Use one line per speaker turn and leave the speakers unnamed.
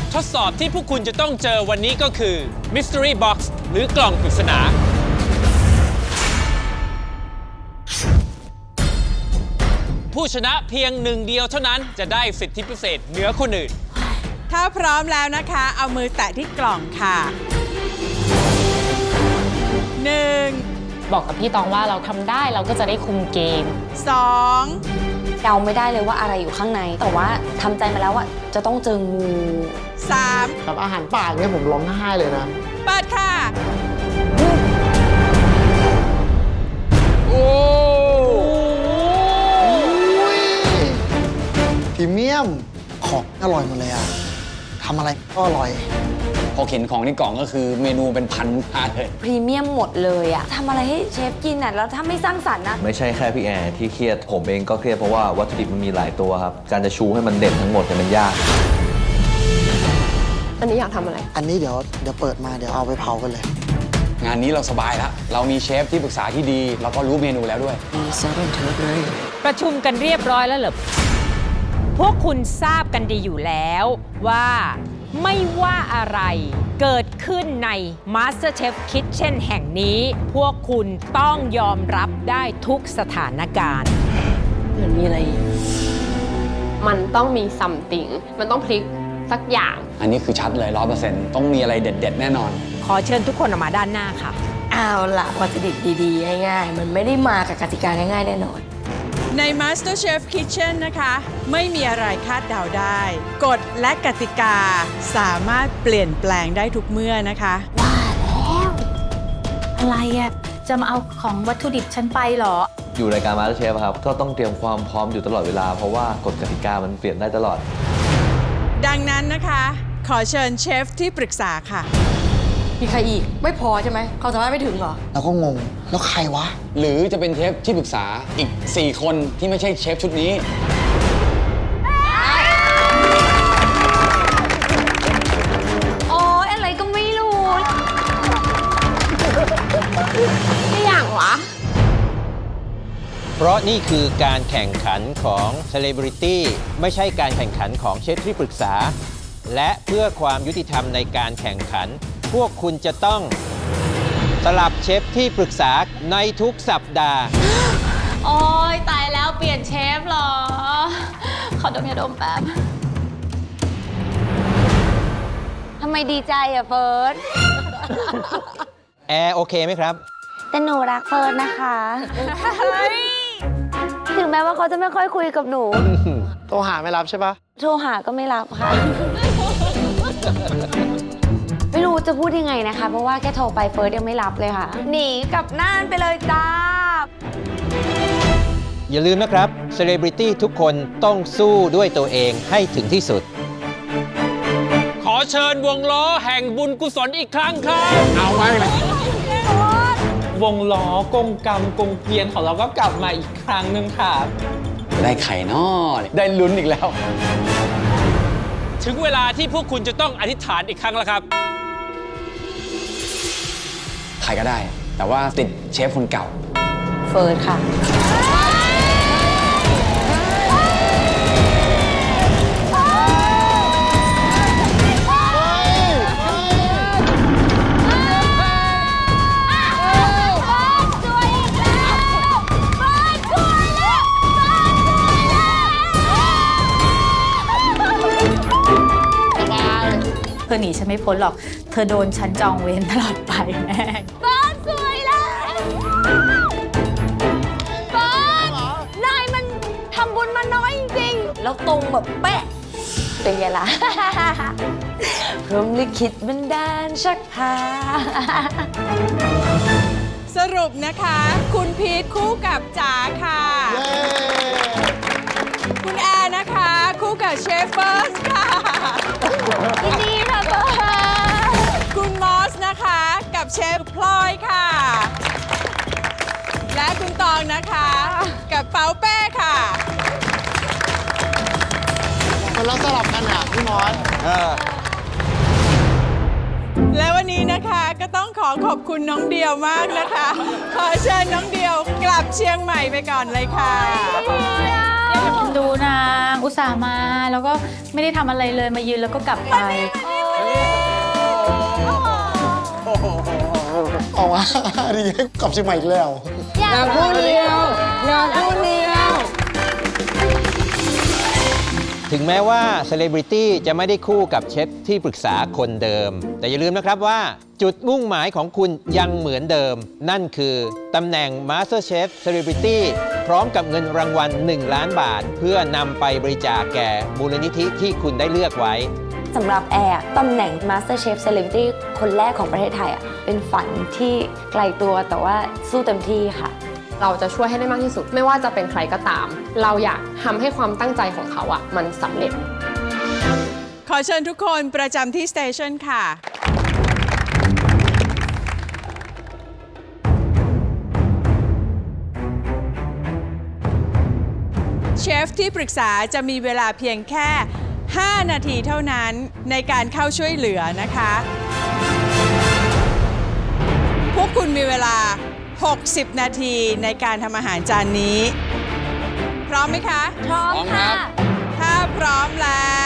ททดสอบที่พวกคุณจะต้องเจอวันนี้ก็คือ Mystery Box หรือกล่องปริศนา ผู้ชนะเพียงหนึ่งเดียวเท่านั้นจะได้สิทธิพิเศษเหนือคนอื่น
ถ้าพร้อมแล้วนะคะ เอามือแตะที่กล่องค่ะหนึ่ง
บอกกับพี่ตองว่าเราทำได้เราก็จะได้คุมเกม
สอง
เดาไม่ได้เลยว่าอะไรอยู่ข้างใน แต่ว่าทำใจมาแล้วว่าจะต้องเจองู
สาม
กับอาหารป่าเนี่ยผมร้องไห้เลยนะ
เปิดค่ะ
โอ้
พรีเมียมของอร่อยหมดเลยอะทำอะไรก็อร่อย
พอเห็นของในกล่องก็คือเมนูเป็นพันมาเลย
พรีเมียมหมดเลยอะทำอะไรให้เชฟกินอะแล้วถ้าไม่สร้างสรรค์นะ
ไม่ใช่แค่พี่แอร์ที่เครียดผมเองก็เครียดเพราะว่าวัตถุดิบมันมีหลายตัวครับ การจะชูให้มันเด่นทั้งหมดเนี่ยมันยาก
อันนี้อยากทำอะไร
อันนี้เดี๋ยวเดี๋ยวเปิดมาเดี๋ยวเอาไปเผากันเลย
งานนี้เราสบายแล้วเรามีเชฟที่ปรึกษาที่ดี เราก็รู้เมนูแล้วด้วย
ประชุมกันเรียบร้อยแล้วเหรอ พวกคุณทราบกันดีอยู่แล้วว่า ไม่ว่าอะไรเกิดขึ้นใน MasterChef Kitchen แห่งนี้ พวกคุณต้องยอมรับได้ทุกสถานการณ์
เหมือนมีอะไร มันต้องมีซัมติง มันต้องพลิกสักอย่าง
อันนี้คือชัดเลยร้อเปอร์เซ็นต์ต้องมีอะไรเด็ด ๆ แน่นอน
ขอเชิญทุกคนออกมาด้านหน้าค่ะ
เอาละวัตถุดิบดีๆ ง่ายๆ มันไม่ได้มากับกติกาง่ายๆ แน่นอน
ใน MasterChef Kitchen นะคะ ไม่มีอะไรคาดเดาได้ กฎและกติกาสามารถเปลี่ยนแปลงได้ทุกเมื่อนะคะ
อะไรอะจะมาเอาของวัตถุดิบฉันไปเหรอ
อยู่รายการมาสเตอร์เชฟครับ ก็ต้องเตรียมความพร้อมอยู่ตลอดเวลา เพราะว่ากฎกติกามันเปลี่ยนได้ตลอด
ดังนั้นนะคะ ขอเชิญเชฟที่ปรึกษาค่ะ
มีใครอีก ไม่พอใช่ไหมเขามสามารถไม่ถึงเหรอ
แล้วก็งง แล้วใครวะ
หรือจะเป็นเชฟที่ปรึกษาอีก 4 คนที่ไม่ใช่เชฟชุดนี้
โอ้ยอะไรก็ไม่รู้
ไม่อย่างวะ
เพราะนี่คือการแข่งขันของ Celebrity ไม่ใช่การแข่งขันของเชฟที่ปรึกษา และเพื่อความยุติธรรมในการแข่งขัน พวกคุณจะต้องสลับเชฟที่ปรึกษาในทุกสัปดาห์
โอ้ยตายแล้วเปลี่ยนเชฟเหรอ ขอดมยาดมแป๊บ
ทำไมดีใจอะเฟิร์ส
แอร์โอเคไหมครับ
แต่หนูรักเฟิร์สนะคะ ถึงแม้ว่าเขาจะไม่ค่อยคุยกับหนู
โทรหาไม่รับใช่ปะ
โทรหาก็ไม่รับค่ะไม่รู้ จะพูดยังไงนะคะ เพราะว่าแค่โทรไปเฟิร์สยังไม่รับเลยค่ะ หนีกลับน่านไปเลยจ้า
อย่าลืมนะครับ Celebrity ทุกคนต้องสู้ด้วยตัวเองให้ถึงที่สุด ขอเชิญวงล้อแห่งบุญกุศลอีกครั้งครับ
เอาไว้เลย
วงล้อกงกรรมกงเกวียนของเราก็กลับมาอีกครั้งหนึ่งค่ะ
ได้ไข่นอได้ลุ้นอีกแล้ว
ถึงเวลาที่พวกคุณจะต้องอธิษฐานอีกครั้งแล้วครับ
ใครก็ได้ แต่ว่าติดเชฟคนเก่า
เฟิร์สค่ะ
อหนีฉันไม่พ้นหรอก เธอโดนฉันจองเวรตลอดไปแน่
บ้านสวยแล้วบ้านนายมันทำบุญมาน้อยจริงๆแล้วตรงแบบเป๊ะ เป็นไงล่ะ พรหมลิขิตบันดาลชักพา
สรุปนะคะ คุณพีทคู่กับจ๋าค่ะ คุณแอร์นะคะ คู่กับเชฟเฟิร์ส คุณตองนะคะ กับเปาเป้ค่ะ
มันเราสลับกันอะพี่มอส
และวันนี้นะคะก็ต้องขอขอบคุณน้องเดียวมากนะคะ ขอเชิญน้องเดียวกลับเชียงใหม่ไปก่อนเลยค่ะ
เย้
ดูนางอุตส่าห์มาแล้วก็ไม่ได้ทำอะไรเลยมายืนแล้วก็กลับไป
เอาวะดีให้กลับเชียงใหม่อีกแล้ว
อยากพูดเดียวอยากพูดเดียว
ถึงแม้ว่าเซเลบริตี้จะไม่ได้คู่กับเชฟที่ปรึกษาคนเดิม แต่อย่าลืมนะครับว่าจุดมุ่งหมายของคุณยังเหมือนเดิม นั่นคือตำแหน่ง Master Chef Celebrity พร้อมกับเงินรางวัล 1 ล้านบาท เพื่อนำไปบริจาคแก่มูลนิธิที่คุณได้เลือกไว้
สำหรับแอร์ตำแหน่ง Master Chef Celebrity คนแรกของประเทศไทยอะเป็นฝันที่ไกลตัวแต่ว่าสู้เต็มที่ค่ะ
เราจะช่วยให้ได้มากที่สุด ไม่ว่าจะเป็นใครก็ตาม เราอยากทำให้ความตั้งใจของเขาอะมันสำเร็จ
ขอเชิญทุกคนประจำที่สเตชันค่ะ เชฟที่ปรึกษาจะมีเวลาเพียงแค่ 5 นาทีเท่านั้นในการเข้าช่วยเหลือนะคะ พวกคุณมีเวลา 60 นาทีในการทำอาหารจานนี้ พร้อมไหมคะ
พร้อมค่ะ
ถ้าพร้อมแล้ว